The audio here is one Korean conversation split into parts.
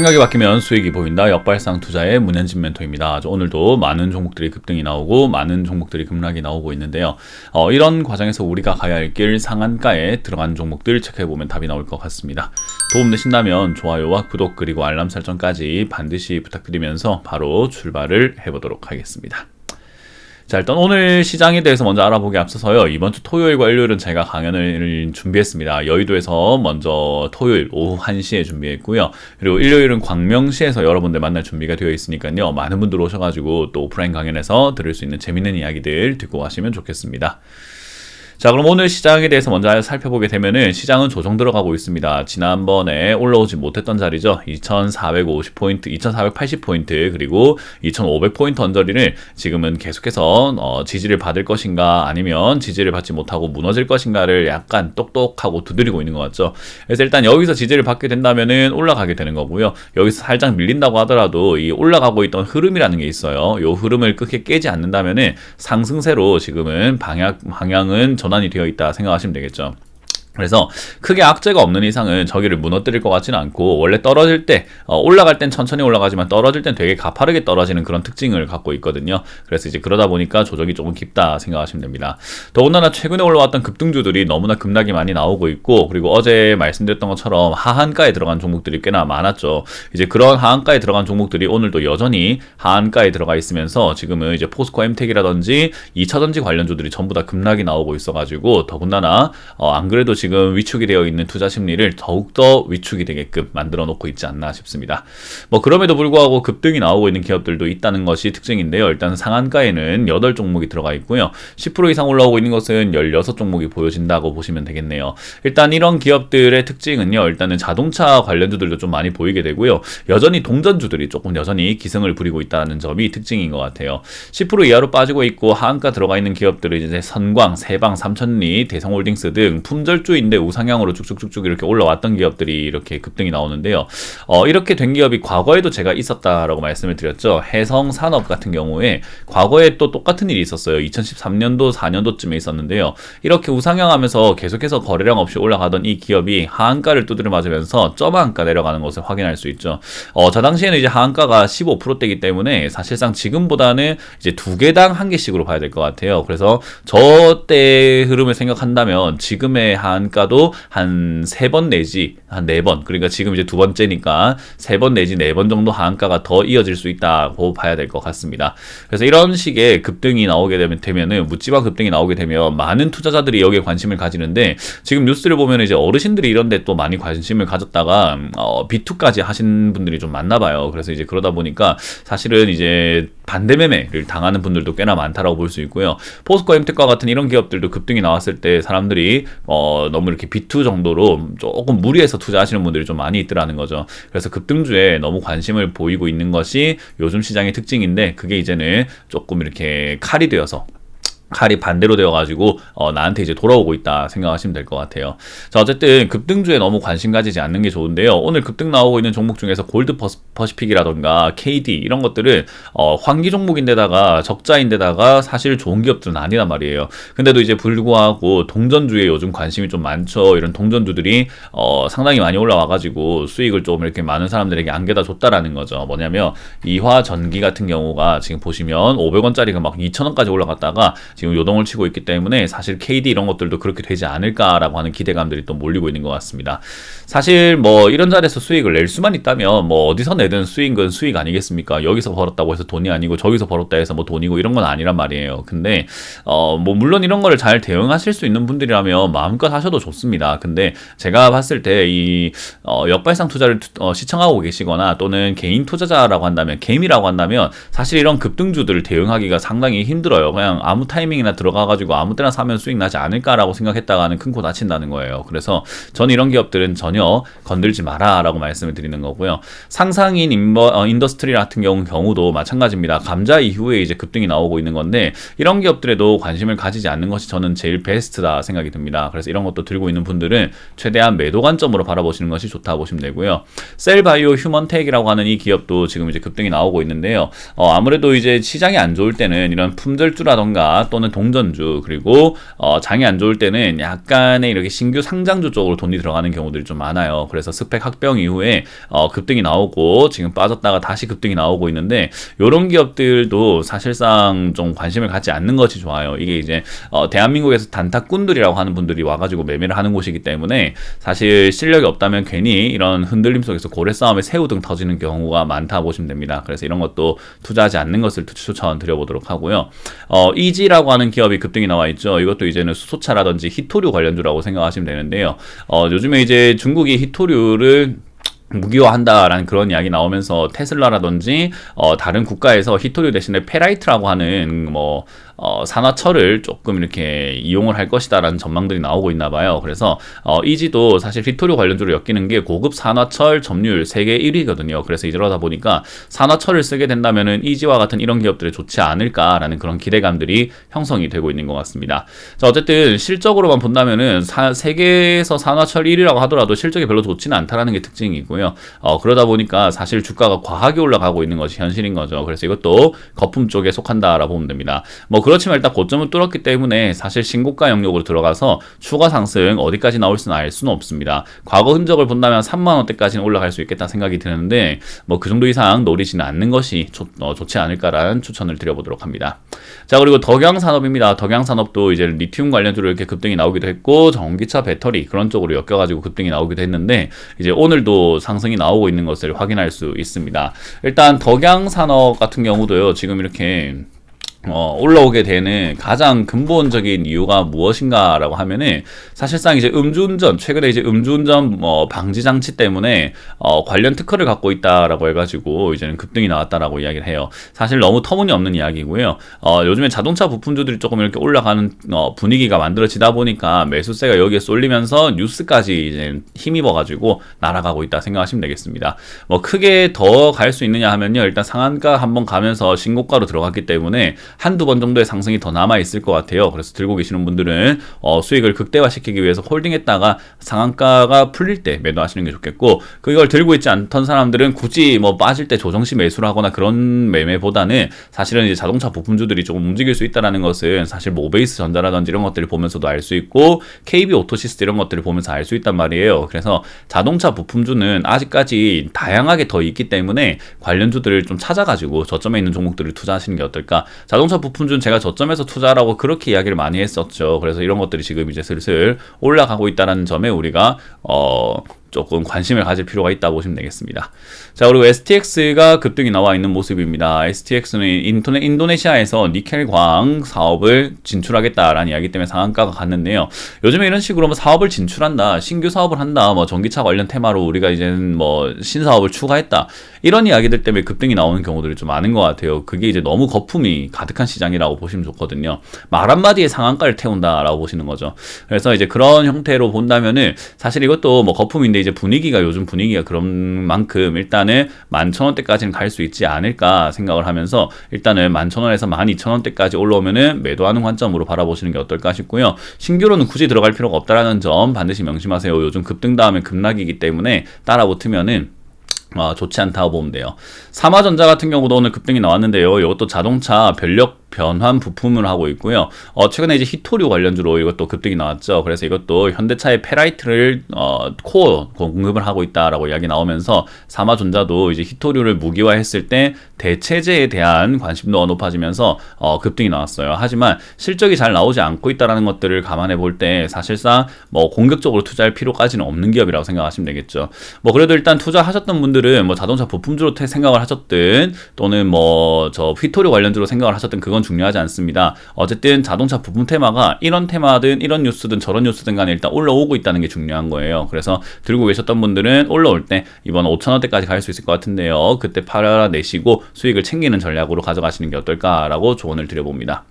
생각이 바뀌면 수익이 보인다. 역발상 투자의 문현진 멘토입니다. 오늘도 많은 종목들이 급등이 나오고 많은 종목들이 급락이 나오고 있는데요. 어, 이런 과정에서 우리가 가야 할 길 상한가에 들어간 종목들 체크해 보면 답이 나올 것 같습니다. 도움 되신다면 좋아요와 구독 그리고 알람 설정까지 반드시 부탁드리면서 바로 출발을 해보도록 하겠습니다. 자, 일단 오늘 시장에 대해서 먼저 알아보기 앞서서요. 이번 주 토요일과 일요일은 제가 강연을 준비했습니다. 여의도에서 먼저 토요일 오후 1시에 준비했고요. 그리고 일요일은 광명시에서 여러분들 만날 준비가 되어 있으니까요. 많은 분들 오셔가지고 또 오프라인 강연에서 들을 수 있는 재밌는 이야기들 듣고 가시면 좋겠습니다. 자, 그럼 오늘 시장에 대해서 먼저 살펴보게 되면은 시장은 조정 들어가고 있습니다. 지난번에 올라오지 못했던 자리죠. 2450포인트, 2480포인트, 그리고 2500포인트 언저리를 지금은 계속해서 어, 지지를 받을 것인가 아니면 지지를 받지 못하고 무너질 것인가를 약간 똑똑하고 두드리고 있는 것 같죠. 그래서 일단 여기서 지지를 받게 된다면은 올라가게 되는 거고요. 여기서 살짝 밀린다고 하더라도 이 올라가고 있던 흐름이라는 게 있어요. 이 흐름을 크게 깨지 않는다면은 상승세로 지금은 방향, 방향은 전 전환이 되어 있다 생각하시면 되겠죠. 그래서 크게 악재가 없는 이상은 저기를 무너뜨릴 것 같지는 않고 원래 떨어질 때 어, 올라갈 땐 천천히 올라가지만 떨어질 땐 되게 가파르게 떨어지는 그런 특징을 갖고 있거든요. 그래서 이제 그러다 보니까 조정이 조금 깊다 생각하시면 됩니다. 더군다나 최근에 올라왔던 급등주들이 너무나 급락이 많이 나오고 있고 그리고 어제 말씀드렸던 것처럼 하한가에 들어간 종목들이 꽤나 많았죠. 이제 그런 하한가에 들어간 종목들이 오늘도 여전히 하한가에 들어가 있으면서 지금은 이제 포스코 엠텍이라든지 2차전지 관련주들이 전부 다 급락이 나오고 있어가지고 더군다나 어, 안 그래도 지금 위축이 되어 있는 투자 심리를 더욱더 위축이 되게끔 만들어 놓고 있지 않나 싶습니다. 뭐 그럼에도 불구하고 급등이 나오고 있는 기업들도 있다는 것이 특징인데요. 일단 상한가에는 8종목이 들어가 있고요. 10% 이상 올라오고 있는 것은 16종목이 보여진다고 보시면 되겠네요. 일단 이런 기업들의 특징은요. 일단은 자동차 관련주들도 좀 많이 보이게 되고요. 여전히 동전주들이 조금 여전히 기승을 부리고 있다는 점이 특징인 것 같아요. 10% 이하로 빠지고 있고 하한가 들어가 있는 기업들은 이제 선광, 세방, 삼천리, 대성홀딩스 등 품절주 주인데 우상향으로 쭉쭉쭉쭉 이렇게 올라왔던 기업들이 이렇게 급등이 나오는데요. 어, 이렇게 된 기업이 과거에도 제가 있었다라고 말씀을 드렸죠. 해성산업 같은 경우에 과거에 또 똑같은 일이 있었어요. 2013년도 4년도쯤에 있었는데요. 이렇게 우상향하면서 계속해서 거래량 없이 올라가던 이 기업이 하한가를 두드려 맞으면서 점한가 내려가는 것을 확인할 수 있죠. 어, 저 당시에는 이제 하한가가 15%대이기 때문에 사실상 지금보다는 이제 두 개당 한 개씩으로 봐야 될 것 같아요. 그래서 저때 흐름을 생각한다면 지금의 한 단가도 한 세 번 내지 한 네 번 그러니까 지금 이제 두 번째니까 세 번 내지 네 번 정도 하한가가 더 이어질 수 있다고 봐야 될 것 같습니다. 그래서 이런 식의 급등이 나오게 되면 되면은 묻지마 급등이 나오게 되면 많은 투자자들이 여기에 관심을 가지는데 지금 뉴스를 보면 이제 어르신들이 이런데 또 많이 관심을 가졌다가 어, B2까지 하신 분들이 좀 많나 봐요. 그래서 이제 그러다 보니까 사실은 이제 반대 매매를 당하는 분들도 꽤나 많다라고 볼 수 있고요. 포스코 엠텍과 같은 이런 기업들도 급등이 나왔을 때 사람들이 어, 너무 이렇게 B2 정도로 조금 무리해서 투자하시는 분들이 좀 많이 있더라는 거죠. 그래서 급등주에 너무 관심을 보이고 있는 것이 요즘 시장의 특징인데 그게 이제는 조금 이렇게 칼이 되어서 칼이 반대로 되어가지고 어, 나한테 이제 돌아오고 있다 생각하시면 될 것 같아요. 자 어쨌든 급등주에 너무 관심 가지지 않는 게 좋은데요. 오늘 급등 나오고 있는 종목 중에서 골드 퍼시픽이라던가 KD 이런 것들은 어, 환기 종목인데다가 적자인데다가 사실 좋은 기업들은 아니란 말이에요. 근데도 이제 불구하고 동전주에 요즘 관심이 좀 많죠. 이런 동전주들이 어, 상당히 많이 올라와가지고 수익을 좀 이렇게 많은 사람들에게 안겨다 줬다라는 거죠. 뭐냐면 이화전기 같은 경우가 지금 보시면 500원짜리가 막 2,000원까지 올라갔다가 지금 요동을 치고 있기 때문에 사실 KD 이런 것들도 그렇게 되지 않을까라고 하는 기대감들이 또 몰리고 있는 것 같습니다. 사실 뭐 이런 자리에서 수익을 낼 수만 있다면 뭐 어디서 내든 수익은 수익 아니겠습니까? 여기서 벌었다고 해서 돈이 아니고 저기서 벌었다 해서 뭐 돈이고 이런 건 아니란 말이에요. 근데 어 뭐 물론 이런 거를 잘 대응하실 수 있는 분들이라면 마음껏 하셔도 좋습니다. 근데 제가 봤을 때이 어 역발상 투자를 어 시청하고 계시거나 또는 개인 투자자라고 한다면 개미라고 한다면 사실 이런 급등주들을 대응하기가 상당히 힘들어요. 그냥 아무 타임 타이밍이나 들어가가지고 아무 때나 사면 수익 나지 않을까라고 생각했다가는 큰 코 다친다는 거예요. 그래서 저는 이런 기업들은 전혀 건들지 마라라고 말씀을 드리는 거고요. 상상인 인버, 어, 인더스트리 같은 경우 경우도 마찬가지입니다. 감자 이후에 이제 급등이 나오고 있는 건데 이런 기업들에도 관심을 가지지 않는 것이 저는 제일 베스트다 생각이 듭니다. 그래서 이런 것도 들고 있는 분들은 최대한 매도 관점으로 바라보시는 것이 좋다 보시면 되고요. 셀바이오 휴먼텍이라고 하는 이 기업도 지금 이제 급등이 나오고 있는데요. 어, 아무래도 이제 시장이 안 좋을 때는 이런 품절주라던가 또 또는 동전주 그리고 어, 장이 안 좋을 때는 약간의 이렇게 신규 상장주 쪽으로 돈이 들어가는 경우들이 좀 많아요. 그래서 스펙 합병 이후에 어, 급등이 나오고 지금 빠졌다가 다시 급등이 나오고 있는데 이런 기업들도 사실상 좀 관심을 갖지 않는 것이 좋아요. 이게 이제 어, 대한민국에서 단타꾼들이라고 하는 분들이 와가지고 매매를 하는 곳이기 때문에 사실 실력이 없다면 괜히 이런 흔들림 속에서 고래 싸움에 새우 등 터지는 경우가 많다 보시면 됩니다. 그래서 이런 것도 투자하지 않는 것을 추천드려보도록 하고요. 어, 이지라고 하는 기업이 급등이 나와 있죠. 이것도 이제는 수소차라든지 히토류 관련주라고 생각하시면 되는데요. 어, 요즘에 이제 중국이 히토류를 무기화한다라는 그런 이야기 나오면서 테슬라라든지 어, 다른 국가에서 히토류 대신에 페라이트라고 하는 뭐 어, 산화철을 조금 이렇게 이용을 할 것이다라는 전망들이 나오고 있나 봐요. 그래서 어, 이지도 사실 히토류 관련주로 엮이는 게 고급 산화철 점유율 세계 1위거든요. 그래서 이러다 보니까 산화철을 쓰게 된다면은 이지와 같은 이런 기업들이 좋지 않을까라는 그런 기대감들이 형성이 되고 있는 것 같습니다. 자, 어쨌든 실적으로만 본다면은 사, 세계에서 산화철 1위라고 하더라도 실적이 별로 좋지는 않다라는 게 특징이고요. 어, 그러다 보니까 사실 주가가 과하게 올라가고 있는 것이 현실인 거죠. 그래서 이것도 거품 쪽에 속한다라고 보면 됩니다. 뭐 그렇지만 일단 고점을 뚫었기 때문에 사실 신고가 영역으로 들어가서 추가 상승 어디까지 나올 수는 알 수는 없습니다. 과거 흔적을 본다면 3만 원대까지는 올라갈 수 있겠다 생각이 드는데 뭐 그 정도 이상 노리지는 않는 것이 좋, 어, 좋지 않을까라는 추천을 드려보도록 합니다. 자 그리고 덕양산업입니다. 덕양산업도 이제 리튬 관련주로 이렇게 급등이 나오기도 했고 전기차 배터리 그런 쪽으로 엮여가지고 급등이 나오기도 했는데 이제 오늘도 상승이 나오고 있는 것을 확인할 수 있습니다. 일단 덕양산업 같은 경우도요 지금 이렇게 어, 올라오게 되는 가장 근본적인 이유가 무엇인가라고 하면은 사실상 이제 음주운전 최근에 이제 음주운전 뭐 방지 장치 때문에 어, 관련 특허를 갖고 있다라고 해가지고 이제는 급등이 나왔다라고 이야기를 해요. 사실 너무 터무니없는 이야기고요. 어, 요즘에 자동차 부품주들이 조금 이렇게 올라가는 어, 분위기가 만들어지다 보니까 매수세가 여기에 쏠리면서 뉴스까지 이제 힘입어가지고 날아가고 있다 생각하시면 되겠습니다. 뭐 크게 더 갈 수 있느냐 하면요 일단 상한가 한번 가면서 신고가로 들어갔기 때문에 한두 번 정도의 상승이 더 남아 있을 것 같아요. 그래서 들고 계시는 분들은 어, 수익을 극대화시키기 위해서 홀딩했다가 상한가가 풀릴 때 매도하시는 게 좋겠고 그걸 들고 있지 않던 사람들은 굳이 뭐 빠질 때 조정시 매수를 하거나 그런 매매보다는 사실은 이제 자동차 부품주들이 조금 움직일 수 있다라는 것은 사실 모베이스 전자라든지 이런 것들을 보면서도 알 수 있고 KB 오토시스트 이런 것들을 보면서 알 수 있단 말이에요. 그래서 자동차 부품주는 아직까지 다양하게 더 있기 때문에 관련주들을 좀 찾아가지고 저점에 있는 종목들을 투자하시는 게 어떨까? 차 부품주는 제가 저점에서 투자라고 그렇게 이야기를 많이 했었죠. 그래서 이런 것들이 지금 이제 슬슬 올라가고 있다는 점에 우리가 어 조금 관심을 가질 필요가 있다고 보시면 되겠습니다. 자, 그리고 STX가 급등이 나와 있는 모습입니다. STX는 인도네, 인도네시아에서 니켈 광 사업을 진출하겠다라는 이야기 때문에 상한가가 갔는데요. 요즘에 이런 식으로 뭐 사업을 진출한다, 신규 사업을 한다, 뭐 전기차 관련 테마로 우리가 이제는 뭐 신사업을 추가했다. 이런 이야기들 때문에 급등이 나오는 경우들이 좀 많은 것 같아요. 그게 이제 너무 거품이 가득한 시장이라고 보시면 좋거든요. 말 한마디에 상한가를 태운다라고 보시는 거죠. 그래서 이제 그런 형태로 본다면은 사실 이것도 뭐 거품인데 이제 분위기가 요즘 분위기가 그런 만큼 일단은 만 천 원대까지는 갈 수 있지 않을까 생각을 하면서 일단은 만 천 원에서 만 이천 원대까지 올라오면은 매도하는 관점으로 바라보시는 게 어떨까 싶고요. 신규로는 굳이 들어갈 필요가 없다라는 점 반드시 명심하세요. 요즘 급등 다음에 급락이기 때문에 따라 붙으면은 어, 좋지 않다고 보면 돼요. 삼화전자 같은 경우도 오늘 급등이 나왔는데요. 이것도 자동차 변력 변환 부품을 하고 있고요. 어, 최근에 이제 히토류 관련주로 이것도 급등이 나왔죠. 그래서 이것도 현대차의 페라이트를 어, 코어 공급을 하고 있다라고 이야기 나오면서 삼화전자도 이제 히토류를 무기화했을 때 대체제에 대한 관심도가 높아지면서 어, 급등이 나왔어요. 하지만 실적이 잘 나오지 않고 있다라는 것들을 감안해 볼 때 사실상 뭐 공격적으로 투자할 필요까지는 없는 기업이라고 생각하시면 되겠죠. 뭐 그래도 일단 투자하셨던 분들 은 뭐 자동차 부품주로 생각을 하셨든 또는 뭐저 히토류 관련주로 생각을 하셨든 그건 건 중요하지 않습니다. 어쨌든 자동차 부품 테마가 이런 테마든 이런 뉴스든 저런 뉴스든 간에 일단 올라오고 있다는 게 중요한 거예요. 그래서 들고 계셨던 분들은 올라올 때 이번 5천원대까지 갈 수 있을 것 같은데요. 그때 팔아내시고 수익을 챙기는 전략으로 가져가시는 게 어떨까라고 조언을 드려봅니다.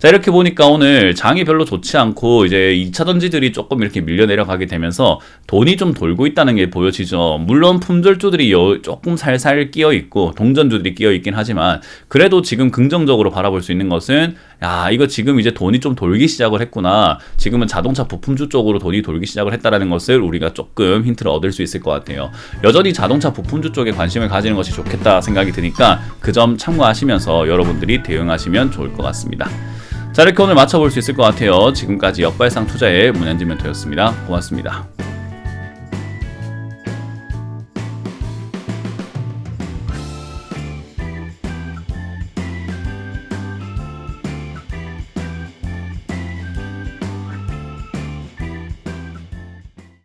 자, 이렇게 보니까 오늘 장이 별로 좋지 않고 이제 2차 전지들이 조금 이렇게 밀려 내려가게 되면서 돈이 좀 돌고 있다는 게 보여지죠. 물론 품절주들이 조금 살살 끼어 있고 동전주들이 끼어 있긴 하지만 그래도 지금 긍정적으로 바라볼 수 있는 것은 야, 이거 지금 이제 돈이 좀 돌기 시작을 했구나. 지금은 자동차 부품주 쪽으로 돈이 돌기 시작을 했다라는 것을 우리가 조금 힌트를 얻을 수 있을 것 같아요. 여전히 자동차 부품주 쪽에 관심을 가지는 것이 좋겠다 생각이 드니까 그 점 참고하시면서 여러분들이 대응하시면 좋을 것 같습니다. 자 이렇게 오늘 맞춰볼 수 있을 것 같아요. 지금까지 역발상 투자의 문현진 멘토였습니다. 고맙습니다.